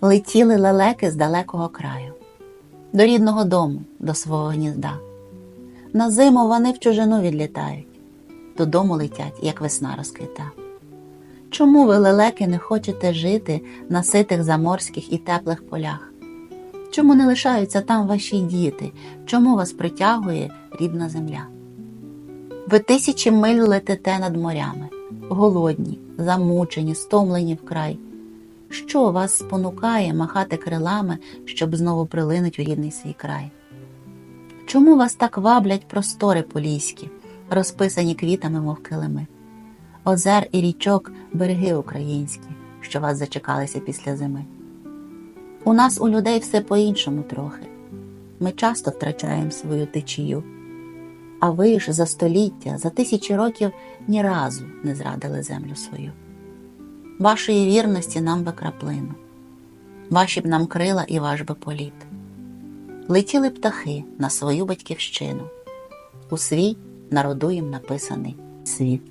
Летіли лелеки з далекого краю, до рідного дому, до свого гнізда. На зиму вони в чужину відлітають, додому летять, як весна розквіта. Чому ви, лелеки, не хочете жити на ситих заморських і теплих полях? Чому не лишаються там ваші діти? Чому вас притягує рідна земля? Ви тисячі миль летите над морями, голодні, замучені, стомлені вкрай. Що вас спонукає махати крилами, щоб знову прилинуть у рідний свій край? Чому вас так ваблять простори поліські, розписані квітами, мов килими? Озер і річок береги українські, що вас зачекалися після зими. У нас у людей все по-іншому трохи. Ми часто втрачаємо свою течію, а ви ж за століття, за тисячі років ні разу не зрадили землю свою. Вашої вірності нам би краплину, ваші б нам крила і ваш би політ. Летіли птахи на свою батьківщину, у свій народу їм написаний світ.